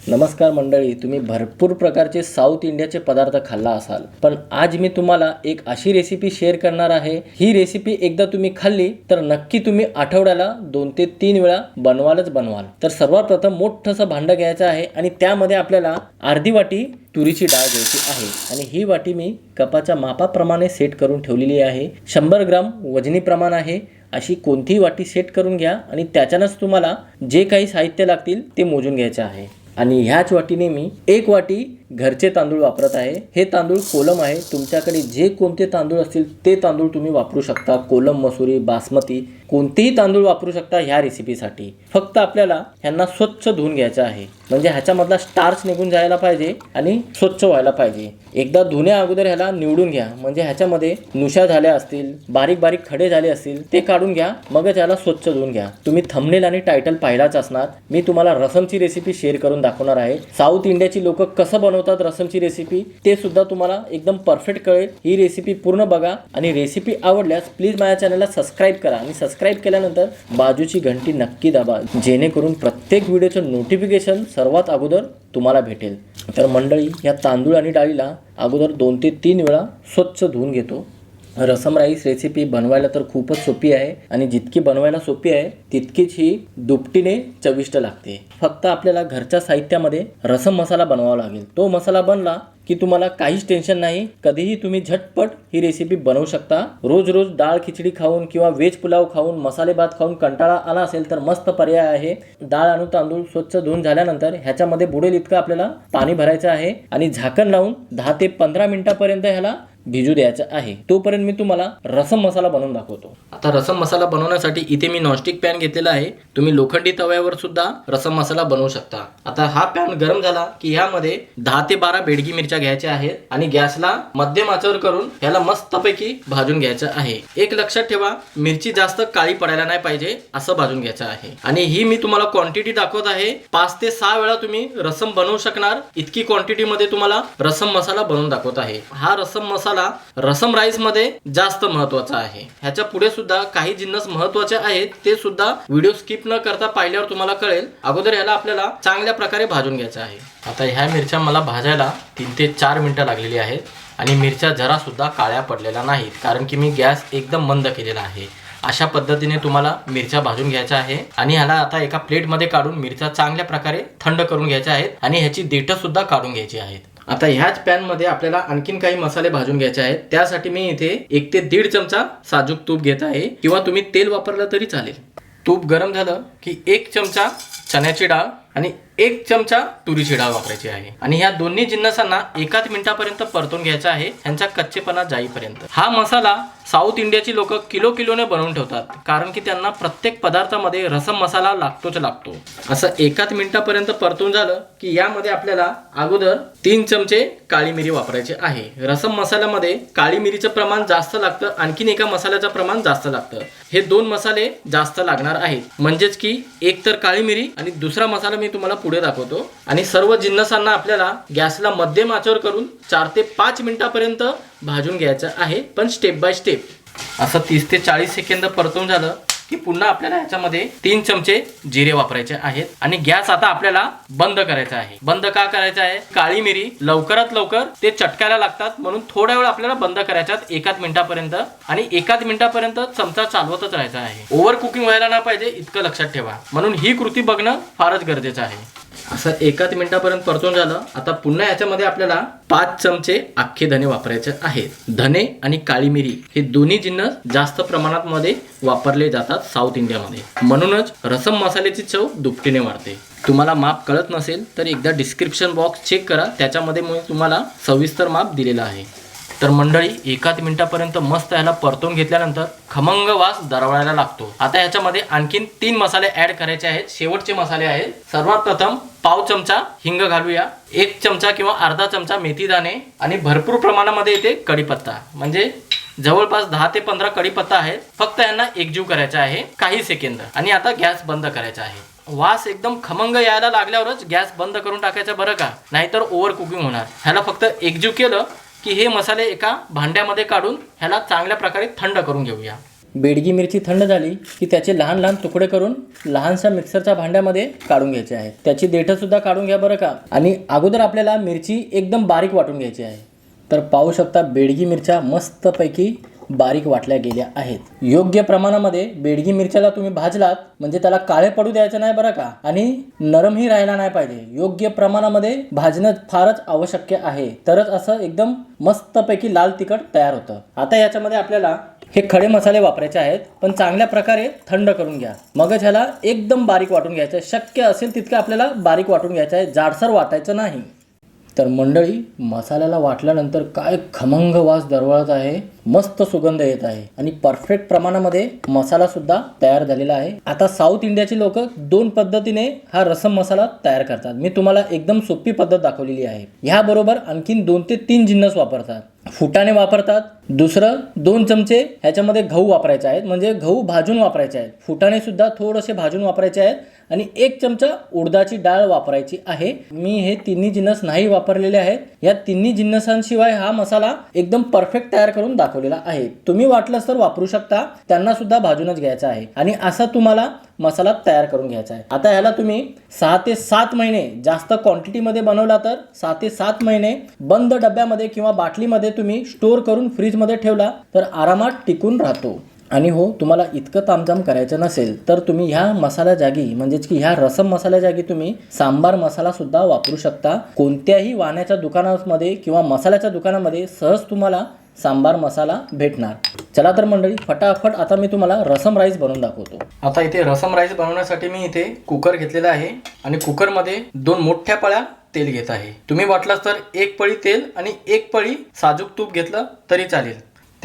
नमस्कार मंडळी तुम्ही भरपूर प्रकारचे साऊथ इंडियाचे पदार्थ खाल्ला असाल. पण आज मी तुम्हाला एक अशी रेसिपी शेअर करणार आहे. ही रेसिपी एकदा तुम्ही खाल्ली तर नक्की तुम्ही आठवड्याला दोन ते तीन वेळा बनवालच बनवाल. तर सर्वात प्रथम मोठंसं भांडं घ्यायचं आहे आणि त्यामध्ये आपल्याला अर्धी वाटी तुरीची डाळ घ्यायची आहे. आणि ही वाटी मी कपाच्या मापाप्रमाणे सेट करून ठेवलेली आहे. शंभर ग्राम वजनी प्रमाण आहे. अशी कोणतीही वाटी सेट करून घ्या आणि त्याच्यानंच तुम्हाला जे काही साहित्य लागतील ते मोजून घ्यायचे आहे. आणि ह्याच वाटीने मी एक वाटी घरचे तांदूळ वापरत आहे. हे तांदूळ कोलम आहे. तुमच्याकडे जे कोणते तांदूळ असतील ते तांदूळ तुम्ही वापरू शकता. कोलम मसुरी बासमती कोणतेही तांदूळ वापरू शकता ह्या रेसिपीसाठी फक्त आपल्याला ह्यांना स्वच्छ धुवून घ्यायचं आहे. म्हणजे ह्याच्यामधला स्टार्च निघून जायला पाहिजे आणि स्वच्छ व्हायला पाहिजे. एकदा धुण्या अगोदर ह्याला निवडून घ्या. म्हणजे ह्याच्यामध्ये नुशा झाल्या असतील बारीक बारीक खडे झाले असतील ते काढून घ्या. मगच ह्याला स्वच्छ धुवून घ्या. तुम्ही थंबनेल आणि टायटल पाहिलाच असणार. मी तुम्हाला रसमची रेसिपी शेअर करून दाखवणार आहे. साऊथ इंडियाची लोक कसं बनवतात रसमची रेसिपी ते सुद्धा तुम्हाला एकदम परफेक्ट कळेल. ही रेसिपी पूर्ण बघा आणि रेसिपी आवडल्यास प्लीज माझ्या चॅनलला सबस्क्राईब करा आणि सबस्क्राईब केल्यानंतर बाजूची घंटी नक्की दाबा जेणेकरून प्रत्येक व्हिडिओचं नोटिफिकेशन सर्वात अगोदर तुम्हाला भेटेल. तर मंडळी या तांदूळ आणि डाळीला अगोदर दोन ते तीन वेळा स्वच्छ धुवून घेतो. रसम राईस रेसिपी बनवायला तर खूपच सोपी आहे आणि जितकी बनवायला सोपी आहे तितकीच ही दुपटीने चविष्ट लागते. फक्त आपल्याला घरच्या साहित्यामध्ये रसम मसाला बनवावा लागेल. तो मसाला बनला की तुम्हाला काहीच टेन्शन नाही कधीही तुम्ही झटपट ही रेसिपी बनवू शकता. रोज रोज डाळ खिचडी खाऊन किंवा व्हेज पुलाव खाऊन मसाले भात खाऊन कंटाळा आला असेल तर मस्त पर्याय आहे. डाळ आणि तांदूळ स्वच्छ धुवून झाल्यानंतर ह्याच्यामध्ये बुडेल इतकं आपल्याला पाणी भरायचं आहे आणि झाकण लावून दहा ते पंधरा मिनिटापर्यंत ह्याला भिजू द्यायचं आहे. तोपर्यंत मी तुम्हाला रसम मसाला बनवून दाखवतो. आता रसम मसाला बनवण्यासाठी इथे मी नॉनस्टिक पॅन घेतलेला आहे. तुम्ही लोखंडी तव्यावर सुद्धा रसम मसाला बनवू शकता. आता हा पॅन गरम झाला की ह्यामध्ये दहा ते बारा बेडगी मिरच्या घ्यायच्या आहेत आणि गॅसला मध्यम आचवर करून ह्याला मस्तपैकी भाजून घ्यायचं आहे. एक लक्षात ठेवा मिरची जास्त काळी पडायला नाही पाहिजे असं भाजून घ्यायचं आहे. आणि ही मी तुम्हाला क्वांटिटी दाखवत आहे. पाच ते सहा वेळा तुम्ही रसम बनवू शकणार. इतकी क्वांटिटी मध्ये तुम्हाला रसम मसाला बनवून दाखवत आहे. हा रसम मसाला रसम राईसमध्ये जास्त महत्त्वाचा आहे. ह्याच्या पुढे सुद्धा काही जिन्नस महत्त्वाचे आहेत ते सुद्धा व्हिडिओ स्किप न करता पाहिल्यावर तुम्हाला कळेल. अगोदर ह्याला आपल्याला चांगल्या प्रकारे भाजून घ्यायचं आहे. आता ह्या मिरच्या मला भाजायला तीन ते चार मिनिटं लागलेली आहेत आणि मिरच्या जरा सुद्धा काळ्या पडलेल्या नाहीत कारण की मी गॅस एकदम मंद केलेला आहे. अशा पद्धतीने तुम्हाला मिरच्या भाजून घ्यायच्या आहे आणि ह्याला आता एका प्लेटमध्ये काढून मिरच्या चांगल्या प्रकारे थंड करून घ्यायच्या आहेत आणि ह्याची देठं सुद्धा काढून घ्यायची आहेत. आता ह्याच पॅनमध्ये आपल्याला आणखीन काही मसाले भाजून घ्यायचे आहेत. त्यासाठी मी इथे एक ते दीड चमचा साजूक तूप घेत आहे. किंवा तुम्ही तेल वापरलं तरी चालेल. तूप गरम झालं की एक चमचा चण्याची डाळ आणि एक चमचा तुरीची डाळ वापरायची आहे. आणि ह्या दोन्ही जिन्नसांना एकाच मिनिटापर्यंत परतून घ्यायचा आहे त्यांचा कच्चेपणा जाईपर्यंत. हा मसाला साऊथ इंडियाची लोक किलो किलोने बनवून ठेवतात कारण की त्यांना प्रत्येक पदार्थामध्ये रसम मसाला लागतोच लागतो. असं एकाच मिनिटापर्यंत परतून झालं की यामध्ये आपल्याला अगोदर तीन चमचे काळी मिरी वापरायची आहे. रसम मसाल्यामध्ये काळी मिरीचं प्रमाण जास्त लागतं आणखीन एका मसाल्याचं प्रमाण जास्त लागतं. हे दोन मसाले जास्त लागणार आहेत. म्हणजेच की एक तर काळी मिरी आणि दुसरा मसाला मी तुम्हाला पुढे दाखवतो. आणि सर्व जिन्नसांना आपल्याला गॅसला मध्यम आचेवर करून चार ते पाच मिनिटापर्यंत भाजून घ्यायचं आहे. पण स्टेप बाय स्टेप असं तीस ते चाळीस सेकंद परतून झालं. की पुन्हा आपल्याला ह्याच्यामध्ये तीन चमचे जिरे वापरायचे आहेत. आणि गॅस आता आपल्याला बंद करायचा आहे. बंद का करायचा आहे? काळी मिरी लवकरात लवकर ते चटकायला लागतात. म्हणून थोड्या वेळ आपल्याला बंद करायच्यात एकाच मिनिटापर्यंत. आणि एकाच मिनिटापर्यंत चमचा चालवतच राहायचा आहे. ओव्हर कुकिंग व्हायला नाही पाहिजे इतकं लक्षात ठेवा. म्हणून ही कृती बघणं फारच गरजेचं आहे. असं एकाच मिनिटापर्यंत परतून झालं. आता पुन्हा याच्यामध्ये आपल्याला पाच चमचे अख्खे धने वापरायचे आहेत. धने आणि काळी मिरी हे दोन्ही जिन्नस जास्त प्रमाणात मध्ये वापरले जातात साऊथ इंडियामध्ये. म्हणूनच रसम मसाल्याची चव दुपटीने वाढते. तुम्हाला माप कळत नसेल तर एकदा डिस्क्रिप्शन बॉक्स चेक करा. त्याच्यामध्ये मी तुम्हाला सविस्तर माप दिलेला आहे. तर मंडळी एकाच मिनिटापर्यंत मस्त याला परतून घेतल्यानंतर खमंग वास दरवळायला लागतो. आता ह्याच्यामध्ये आणखीन तीन मसाले ऍड करायचे आहेत. शेवटचे मसाले आहेत. सर्वात प्रथम पाव चमचा हिंग घालूया. एक चमचा किंवा अर्धा चमचा मेथी दाणे आणि भरपूर प्रमाणामध्ये येते कढीपत्ता. म्हणजे जवळपास दहा ते पंधरा कढीपत्ता आहेत. फक्त यांना एकजीव करायचा आहे. काही सेकंद. आणि आता गॅस बंद करायचा आहे. वास एकदम खमंग यायला लागल्यावरच गॅस बंद करून टाकायचा बरं का? नाहीतर ओव्हर कुकिंग होणार. ह्याला फक्त एकजीव केलं की हे मसाले एका भांड्यामध्ये काढून ह्याला चांगल्या प्रकारे थंड करून घेऊया. बेडगी मिरची थंड झाली की त्याचे लहान लहान तुकडे करून लहानशा मिक्सरच्या भांड्यामध्ये काढून घ्यायचे आहे. त्याची देठंसुद्धा काढून घ्या बरं का. आणि अगोदर आपल्याला मिरची एकदम बारीक वाटून घ्यायची आहे. तर पाहू शकता बेडगी मिरच्या मस्तपैकी बारीक वाटल्या गेल्या आहेत. योग्य प्रमाणामध्ये बेडगी मिरच्याला तुम्ही भाजलात म्हणजे त्याला काळे पडू द्यायचं नाही बरं का? आणि नरमही राहायला नाही पाहिजे. योग्य प्रमाणामध्ये भाजणं फारच आवश्यक आहे. तरच असं एकदम मस्तपैकी लाल तिखट तयार होतं. आता याच्यामध्ये आपल्याला हे खडे मसाले वापरायचे आहेत पण चांगल्या प्रकारे थंड करून घ्या. मगच ह्याला एकदम बारीक वाटून घ्यायचं आहे. शक्य असेल तितकं आपल्याला बारीक वाटून घ्यायचं आहे. जाडसर वाटायचं नाही. तर मंडळी मसाल्याला वाटल्यानंतर काय खमंग वास दरवळत आहे मस्त सुगंध येत आहे आणि परफेक्ट प्रमाणामध्ये मसाला सुद्धा तयार झालेला आहे. आता साऊथ इंडियाची लोक दोन पद्धतीने हा रसम मसाला तयार करतात. मी तुम्हाला एकदम सोपी पद्धत दाखवलेली आहे. ह्याबरोबर आणखीन दोन ते तीन जिन्नस वापरतात. फुटाणे वापरतात. दुसरं दोन चमचे ह्याच्यामध्ये गहू वापरायचे आहेत. म्हणजे गहू भाजून वापरायचे आहेत. फुटाणे सुद्धा थोडेसे भाजून वापरायचे आहेत. आणि एक चमचा उडदाची डाळ वापरायची आहे. मी हे तिन्ही जिन्नस नाही वापरलेले आहेत. या तिन्ही जिन्नसांशिवाय हा मसाला एकदम परफेक्ट तयार करून दाखवलेला आहे. तुम्ही वाटलंच तर वापरू शकता. त्यांना सुद्धा भाजूनच घ्यायचा आहे. आणि असा तुम्हाला मसाला तयार करून घ्यायचा आहे. आता ह्याला तुम्ही सहा ते सात महिने जास्त क्वांटिटीमध्ये बनवला तर सहा ते सात महिने बंद डब्यामध्ये किंवा बाटलीमध्ये तुम्ही स्टोअर करून फ्रीजमध्ये ठेवला तर आरामात टिकून राहतो. आणि हो तुम्हाला इतकं तामझाम करायचं नसेल तर तुम्ही ह्या मसाला जागी म्हणजेच की ह्या रसम मसाल्या जागी तुम्ही सांबार मसाला सुद्धा वापरू शकता. कोणत्याही वाण्याच्या दुकानामध्ये किंवा मसाल्याच्या दुकानामध्ये सहज तुम्हाला सांबार मसाला भेटणार. चला तर मंडळी फटाफट आता मी तुम्हाला रसम राईस बनवून दाखवतो. आता इथे रसम राईस बनवण्यासाठी मी इथे कुकर घेतलेला आहे आणि कुकरमध्ये दोन मोठ्या पळ्या तेल घेत आहे. तुम्ही वाटलास तर एक पळी तेल आणि एक पळी साजूक तूप घेतलं तरी चालेल.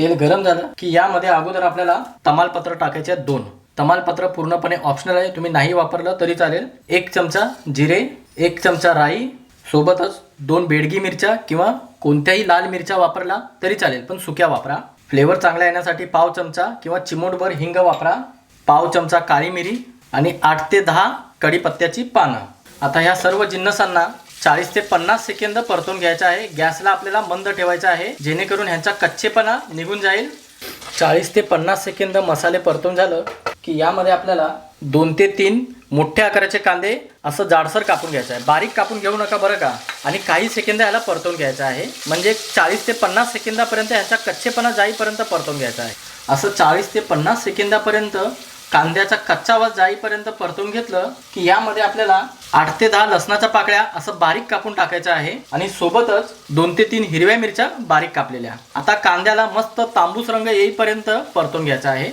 तेल गरम झालं की यामध्ये अगोदर आपल्याला तमालपत्र टाकायचे आहेत दोन. तमालपत्र पूर्णपणे ऑप्शनल आहे. तुम्ही नाही वापरलं तरी चालेल. एक चमचा जिरे एक चमचा राई सोबतच दोन बेडगी मिरच्या किंवा कोणत्याही लाल मिरच्या वापरला तरी चालेल पण सुक्या वापरा. फ्लेवर चांगला येण्यासाठी पाव चमचा किंवा चिमूटभर हिंग वापरा. पाव चमचा काळी मिरी आणि आठ ते दहा कढीपत्त्याची पानं. आता ह्या सर्व जिन्नसांना चाळीस ते पन्नास सेकंद परतून घ्यायचा आहे. गॅसला आपल्याला मंद ठेवायचा आहे. जेणेकरून ह्यांचा कच्चेपणा निघून जाईल. चाळीस ते पन्नास सेकंद मसाले परतून झालं की यामध्ये आपल्याला दोन ते तीन मोठ्या आकाराचे कांदे असं जाडसर कापून घ्यायचं आहे. बारीक कापून घेऊ नका बरं का. आणि काही सेकंद ह्याला परतून घ्यायचं आहे. म्हणजे चाळीस ते पन्नास सेकंदापर्यंत ह्याचा कच्चेपणा जाईपर्यंत परतून घ्यायचा आहे. असं चाळीस ते पन्नास सेकंदापर्यंत कांद्याचा कच्चा वास जाईपर्यंत परतून घेतलं की यामध्ये आपल्याला आठ ते दहा लसणाच्या पाकळ्या असं बारीक कापून टाकायचं आहे आणि सोबतच दोन ते तीन हिरव्या मिरच्या बारीक कापलेल्या. आता कांद्याला मस्त तांबूस रंग येईपर्यंत परतून घ्यायचा आहे.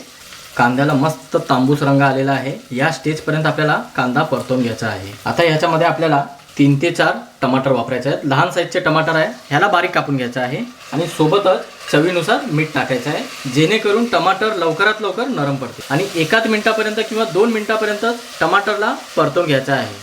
कांद्याला मस्त तांबूस रंग आलेला आहे. या स्टेजपर्यंत आपल्याला कांदा परतून घ्यायचा आहे. आता याच्यामध्ये आपल्याला तीन ते चार टमाटर वापरायचे आहेत. लहान साईजचे टमाटर आहे. ह्याला बारीक कापून घ्यायचं आहे आणि सोबतच चवीनुसार मीठ टाकायचं आहे. जेणेकरून टमाटर लवकरात लवकर नरम पडते आणि एकाच मिनिटापर्यंत किंवा दोन मिनिटापर्यंत टमाटरला परतून घ्यायचं आहे.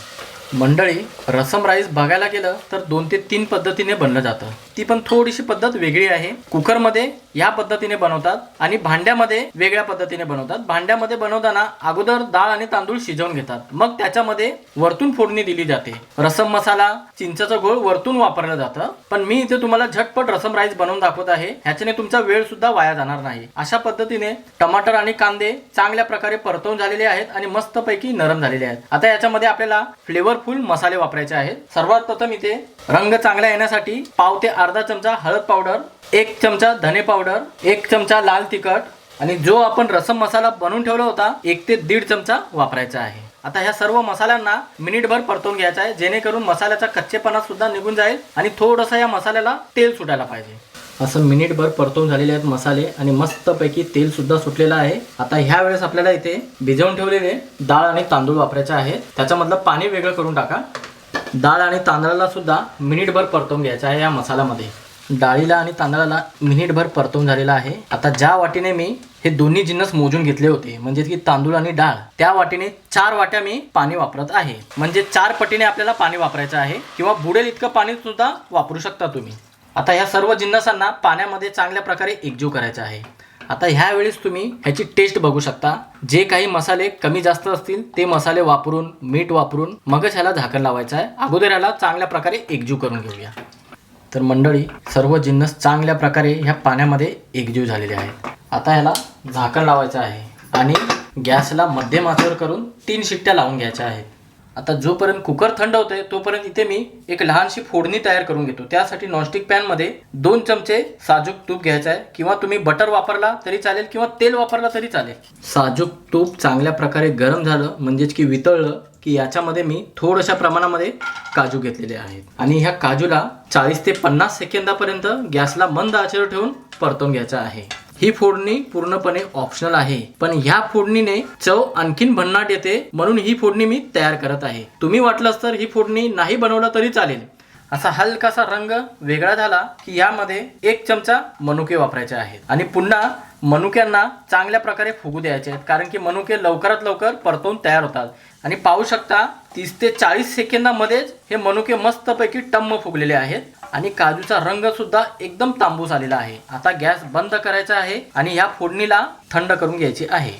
मंडळी रसम राईस बघायला गेलं तर दोन ते तीन पद्धतीने बनलं जातं. ती पण थोडीशी पद्धत वेगळी आहे. कुकरमध्ये या पद्धतीने बनवतात आणि भांड्यामध्ये वेगळ्या पद्धतीने बनवतात. भांड्यामध्ये बनवताना अगोदर डाळ आणि तांदूळ शिजवून घेतात. मग त्याच्यामध्ये वरतून फोडणी दिली जाते. रसम मसाला चिंचाचं गोळ वरतून वापरलं जातं. पण मी इथे तुम्हाला झटपट रसम राईस बनवून दाखवत आहे. ह्याच्याने तुमचा वेळ सुद्धा वाया जाणार नाही. अशा पद्धतीने टमाटर आणि कांदे चांगल्या प्रकारे परतवून झालेले आहेत आणि मस्तपैकी नरम झालेले आहेत. आता याच्यामध्ये आपल्याला फ्लेवरफुल मसाले वापरायचे आहेत. सर्वात प्रथम इथे रंग चांगला येण्यासाठी पाव ते अर्धा चमचा हळद पावडर एक चमचा धने पावडर एक चमचा लाल तिखट आणि जो आपण रसम मसाला बनवून ठेवला होता एक ते दीड चमचा वापरायचा आहे. आता ह्या सर्व मसाल्यांना मिनिटभर परतवून घ्यायचा आहे जेणेकरून मसाल्याचा कच्चेपणा सुद्धा निघून जाईल आणि थोडंसं या मसाल्याला तेल सुटायला पाहिजे. असं मिनिटभर परतून झालेले आहेत मसाले आणि मस्तपैकी तेल सुद्धा सुटलेलं आहे. आता ह्या वेळेस आपल्याला इथे भिजवून ठेवलेले डाळ आणि तांदूळ वापरायचे आहेत. त्याच्यामधलं पाणी वेगळं करून टाका. डाळ आणि तांदळाला सुद्धा मिनिटभर परतवून घ्यायचा आहे या मसाल्यामध्ये. डाळीला आणि तांदळाला मिनिटभर परतवून झालेला आहे. आता ज्या वाटीने मी हे दोन्ही जिन्नस मोजून घेतले होते म्हणजे की तांदूळ आणि डाळ त्या वाटीने चार वाट्या मी पाणी वापरत आहे. म्हणजे चार पटीने आपल्याला पाणी वापरायचं आहे किंवा बुडेल इतकं पाणी सुद्धा वापरू शकता तुम्ही. आता ह्या सर्व जिन्नसांना पाण्यामध्ये चांगल्या प्रकारे एकजीव करायचं आहे. आता ह्या वेळेस तुम्ही ह्याची टेस्ट बघू शकता. जे काही मसाले कमी जास्त असतील ते मसाले वापरून मीठ वापरून मगच ह्याला झाकण लावायचं आहे. अगोदर ह्याला चांगल्या प्रकारे एकजीव करून घेऊया. तर मंडळी सर्व जिन्नस चांगल्या प्रकारे ह्या पाण्यामध्ये एकजीव झालेले आहेत. आता ह्याला झाकण लावायचं आहे आणि गॅसला मध्यम आचेवर करून तीन शिट्ट्या लावून घ्यायच्या आहेत. आता जोपर्यंत कुकर थंड होते तोपर्यंत इथे मी एक लहानशी फोडणी तयार करून घेतो. त्यासाठी नॉनस्टिक पॅनमध्ये दोन चमचे साजूक तूप घ्यायचं आहे. किंवा तुम्ही बटर वापरला तरी चालेल किंवा तेल वापरला तरी चालेल. साजूक तूप चांगल्या प्रकारे गरम झालं म्हणजेच की वितळलं की याच्यामध्ये मी थोड्याशा प्रमाणामध्ये काजू घेतलेले आहेत. आणि ह्या काजूला चाळीस ते पन्नास सेकंदापर्यंत गॅसला मंद आचेवर ठेवून परतून घ्यायचा आहे. ही फोडणी पूर्णपणे ऑप्शनल आहे. पण ह्या फोडणीने चव आणखीन भन्नाट येते म्हणून ही फोडणी मी तयार करत आहे. तुम्ही वाटलंच तर ही फोडणी नाही बनवलं तरी चालेल. असा हलकासा रंग वेगळा झाला की यामध्ये एक चमचा मनुके वापरायचे आहेत. आणि पुन्हा मनुक्यांना चांगल्या प्रकारे फुगू द्यायचे आहेत कारण की मनुके लवकरात लवकर परतवून तयार होतात. आणि पाहू शकता तीस ते चाळीस सेकंदामध्येच हे मनुके मस्तपैकी टम्म फुगलेले आहेत. आणि काजूचा रंग सुद्धा एकदम तांबूस आलेला आहे. आता गॅस बंद करायचा आहे आणि ह्या फोडणीला थंड करून घ्यायची आहे.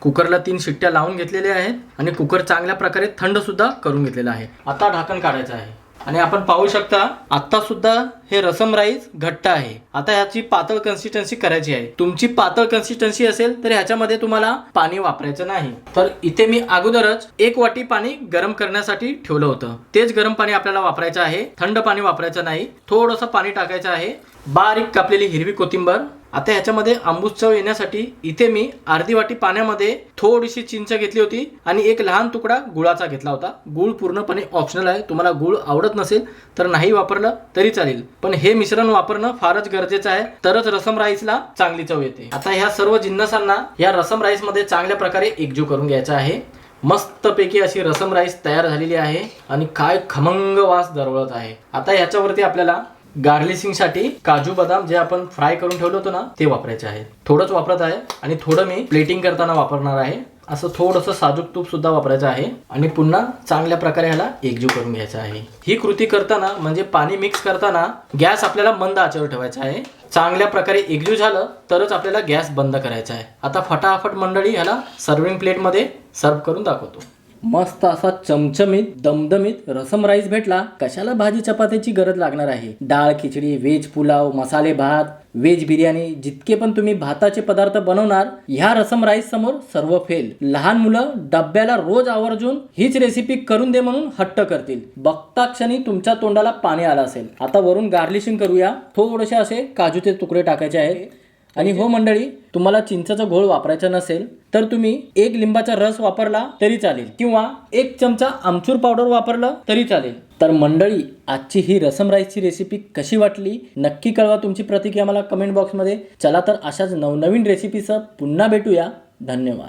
कुकरला तीन शिट्ट्या लावून घेतलेल्या आहेत आणि कुकर चांगल्या प्रकारे थंड सुद्धा करून घेतलेला आहे. आता ढाकण काढायचं आहे. आणि आपण पाहू शकता आता सुद्धा हे रसम राईस घट्ट आहे. आता ह्याची पातळ कन्सिस्टन्सी करायची आहे. तुमची पातळ कन्सिस्टन्सी असेल तर ह्याच्यामध्ये तुम्हाला पाणी वापरायचं नाही. तर इथे मी अगोदरच एक वाटी पाणी गरम करण्यासाठी ठेवलं होतं. तेच गरम पाणी आपल्याला वापरायचं आहे. थंड पाणी वापरायचं नाही. थोडंसं पाणी टाकायचं आहे. बारीक कापलेली हिरवी कोथिंबर. आता ह्याच्यामध्ये आंबूस चव येण्यासाठी इथे मी अर्धी वाटी पाण्यामध्ये थोडीशी चिंच घेतली होती आणि एक लहान तुकडा गुळाचा घेतला होता. गुळ पूर्णपणे ऑप्शनल आहे. तुम्हाला गुळ आवडत नसेल तर नाही वापरलं तरी चालेल. पण हे मिश्रण वापरणं फारच गरजेचं आहे. तरच रसम राईसला चांगली चव येते. आता ह्या सर्व जिन्नसांना या रसम राईसमध्ये चांगल्या प्रकारे एकजीव करून घ्यायचा आहे. मस्तपैकी अशी रसम राईस तयार झालेली आहे आणि काय खमंग वास दरवळत आहे. आता ह्याच्यावरती आपल्याला गार्लिसिंगसाठी काजू बदाम जे आपण फ्राय करून ठेवलं होतं ना ते वापरायचे आहे. थोडंच वापरत आहे आणि थोडं मी प्लेटिंग करताना वापरणार आहे. असं थोडंसं साजूक तूप सुद्धा वापरायचं आहे आणि पुन्हा चांगल्या प्रकारे ह्याला एकजीव करून घ्यायचं आहे. ही कृती करताना म्हणजे पाणी मिक्स करताना गॅस आपल्याला मंद आचेवर ठेवायचा आहे. चांगल्या प्रकारे एकजीव झालं तरच आपल्याला गॅस बंद करायचा आहे. आता फटाफट मंडळी ह्याला सर्विंग प्लेटमध्ये सर्व करून दाखवतो. मस्त असा चमचमीत दमदमीत रसम राईस भेटला कशाला भाजी चपात्याची गरज लागणार आहे? डाळ खिचडी व्हेज पुलाव मसाले भात व्हेज बिर्याणी जितके पण तुम्ही भाताचे पदार्थ बनवणार ह्या रसम राईस समोर सर्व फेल. लहान मुलं डब्याला रोज आवर्जून हीच रेसिपी करून दे म्हणून हट्ट करतील. बघता क्षणी तुमच्या तोंडाला पाणी आलं असेल. आता वरून गार्लिशिंग करूया. थोडेसे असे काजूचे तुकडे टाकायचे आहेत. आणि हो मंडळी तुम्हाला चिंचाचा घोळ वापरायचा नसेल तर तुम्ही एक लिंबाचा रस वापरला तरी चालेल. किंवा एक चमचा आमचूर पावडर वापरलं तरी चालेल. तर मंडळी आजची ही रसम राईसची रेसिपी कशी वाटली? नक्की कळवा तुमची प्रतिक्रिया मला कमेंट बॉक्समध्ये चला तर अशाच नवनवीन रेसिपीसह पुन्हा भेटूया. धन्यवाद.